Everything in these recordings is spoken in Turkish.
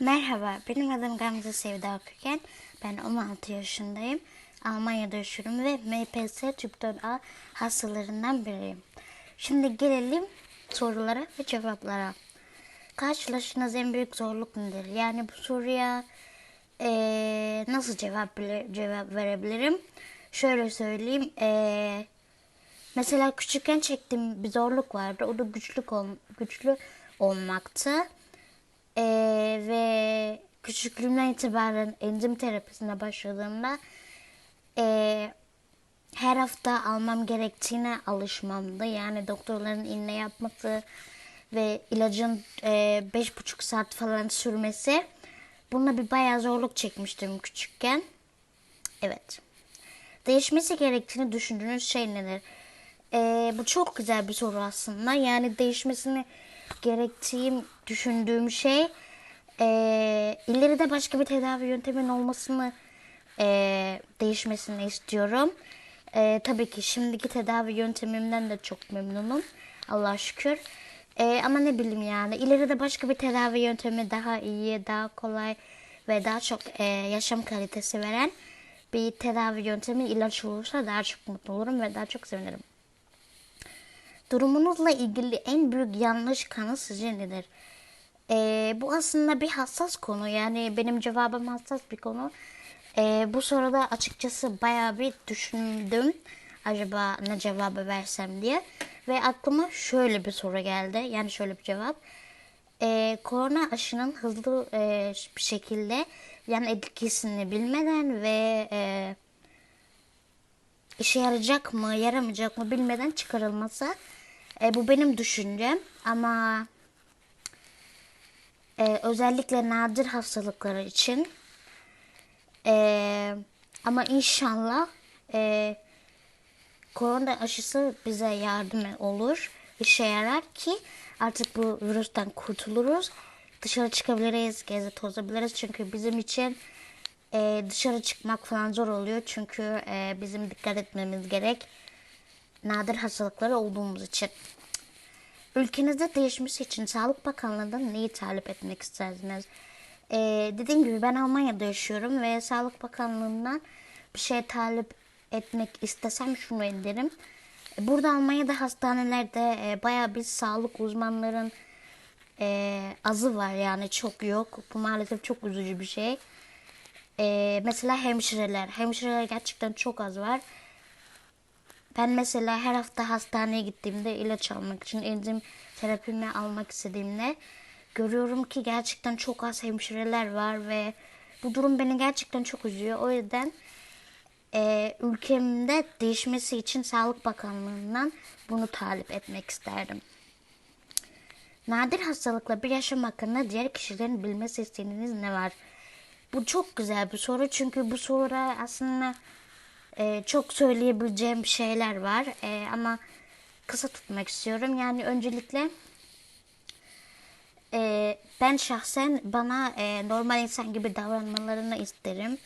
Merhaba, benim adım Gamze Sevda Köken. Ben 16 yaşındayım. Almanya'da yaşıyorum ve MPS tüp 4A hastalarından biriyim. Şimdi gelelim sorulara ve cevaplara. Karşılaştığınız en büyük zorluk nedir? Yani bu soruya eee, nasıl cevap cevap verebilirim? Şöyle söyleyeyim. eee, mesela küçükken çektiğim bir zorluk vardı. O da güçlük ol, güçlü olmaktı. Ee, ve küçüklüğümden itibaren enzim terapisine başladığımda ee, her hafta almam gerektiğine alışmamdı. Yani doktorların iğne yapması ve ilacın ee, beş buçuk saat falan sürmesi. Bununla bir bayağı zorluk çekmiştim küçükken. Evet. Değişmesi gerektiğini düşündüğünüz şey nedir? Ee, bu çok güzel bir soru aslında. Yani değişmesini gerektiğim düşündüğüm şey ee, ileride başka bir tedavi yöntemin olmasını ee, değişmesini istiyorum. Ee, tabii ki şimdiki tedavi yöntemimden de çok memnunum. Allah'a şükür. Ee, ama ne bileyim yani ileride başka bir tedavi yöntemi daha iyi, daha kolay ve daha çok ee, yaşam kalitesi veren bir tedavi yöntemi ilaç olursa daha çok mutlu olurum ve daha çok sevinirim. Durumunuzla ilgili en büyük yanlış kanı sizce nedir? Ee, bu aslında bir hassas konu. Yani benim cevabım hassas bir konu. Ee, bu soruda açıkçası bayağı bir düşündüm. Acaba ne cevabı versem diye. Ve aklıma şöyle bir soru geldi. Yani şöyle bir cevap. Ee, korona aşının hızlı e, bir şekilde yan etkisini bilmeden ve e, işe yarayacak mı, yaramayacak mı bilmeden çıkarılması. E, bu benim düşüncem ama e, özellikle nadir hastalıkları için e, ama inşallah e, korona aşısı bize yardım olur, işe yarar ki artık bu virüsten kurtuluruz. Dışarı çıkabiliriz, gezi tozabiliriz çünkü bizim için e, dışarı çıkmak falan zor oluyor çünkü e, bizim dikkat etmemiz gerek nadir hastalıkları olduğumuz için. Ülkenizde değişmesi için Sağlık Bakanlığı'ndan neyi talep etmek isterdiniz? E, dediğim gibi ben Almanya'da yaşıyorum ve Sağlık Bakanlığı'ndan bir şey talep etmek istesem şunu ederim. E, Burada Almanya'da hastanelerde e, bayağı bir sağlık uzmanların e, azı var yani çok yok. Bu maalesef çok üzücü bir şey. Ee, mesela hemşireler. Hemşireler gerçekten çok az var. Ben mesela her hafta hastaneye gittiğimde ilaç almak için enzim terapimi almak istediğimde görüyorum ki gerçekten çok az hemşireler var ve bu durum beni gerçekten çok üzüyor. O yüzden e, ülkemde değişmesi için Sağlık Bakanlığı'ndan bunu talep etmek isterdim. Nadir hastalıkla bir yaşam hakkında diğer kişilerin bilmesi istediğiniz ne var? Bu çok güzel bir soru çünkü bu soruda aslında e, çok söyleyebileceğim şeyler var E, ama kısa tutmak istiyorum. Yani öncelikle e, ben şahsen bana e, normal insan gibi davranmalarını isterim.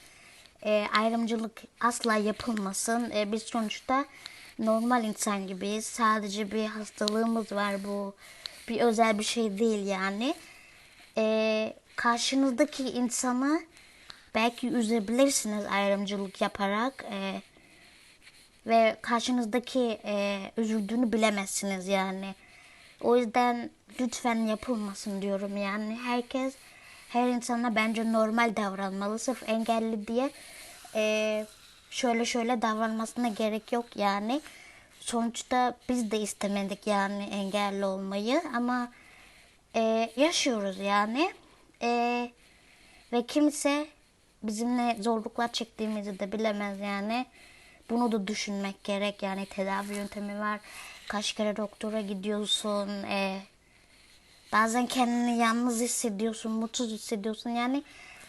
E, ayrımcılık asla yapılmasın. E, biz sonuçta normal insan gibiyiz. Sadece bir hastalığımız var bu. Bir özel bir şey değil yani. E, karşınızdaki insanı belki üzebilirsiniz ayrımcılık yaparak. E, ve karşınızdaki e, üzüldüğünü bilemezsiniz yani. O yüzden lütfen yapılmasın diyorum yani. Herkes her insana bence normal davranmalı. Sırf engelli diye e, şöyle şöyle davranmasına gerek yok yani. Sonuçta biz de istemedik yani engelli olmayı ama e, yaşıyoruz yani. E, ve kimse bizimle zorluklar çektiğimizi de bilemez yani. Bunu da düşünmek gerek yani tedavi yöntemi var. Kaç kere doktora gidiyorsun. E, bazen kendini yalnız hissediyorsun, mutsuz hissediyorsun. Yani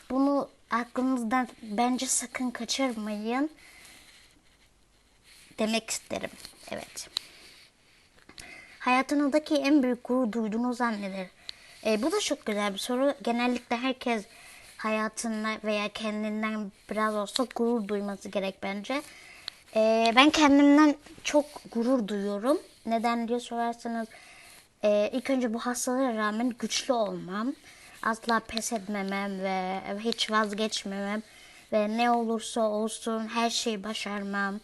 bunu aklınızdan bence sakın kaçırmayın demek isterim. Evet. Hayatınızdaki en büyük gurur duyduğunuz an nedir? E, bu da çok güzel bir soru. Genellikle herkes hayatında veya kendinden biraz olsa gurur duyması gerek bence. E, ben kendimden çok gurur duyuyorum. Neden diye sorarsanız e, ilk önce bu hastalığa rağmen güçlü olmam. asla pes etmemem ve hiç vazgeçmemem ve ne olursa olsun her şeyi başarmam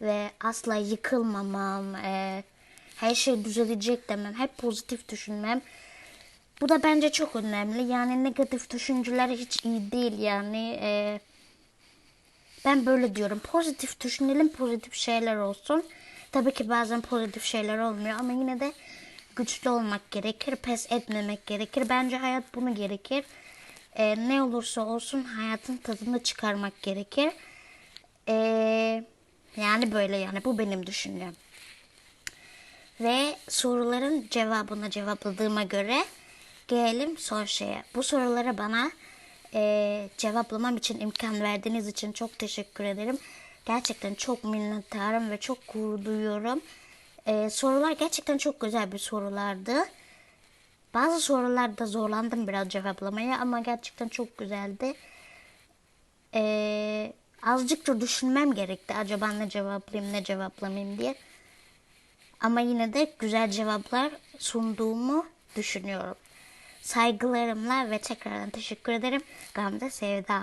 ve asla yıkılmamam, e, her şey düzelecek demem, hep pozitif düşünmem. Bu da bence çok önemli. Yani negatif düşünceler hiç iyi değil yani. E, ben böyle diyorum. Pozitif düşünelim, pozitif şeyler olsun. Tabii ki bazen pozitif şeyler olmuyor ama yine de güçlü olmak gerekir, pes etmemek gerekir. Bence hayat bunu gerekir. Ee, ne olursa olsun hayatın tadını çıkarmak gerekir. Ee, yani böyle yani bu benim düşüncem. Ve soruların cevabını cevapladığıma göre gelelim son şeye. Bu soruları bana e, cevaplamam için imkan verdiğiniz için çok teşekkür ederim. Gerçekten çok minnettarım ve çok gurur duyuyorum. E, sorular gerçekten çok güzel bir sorulardı. Bazı sorularda zorlandım biraz cevaplamaya ama gerçekten çok güzeldi. E, azıcık da düşünmem gerekti. Acaba ne cevaplayayım ne cevaplamayayım diye. Ama yine de güzel cevaplar sunduğumu düşünüyorum. Saygılarımla ve tekrardan teşekkür ederim. Gamze Sevda.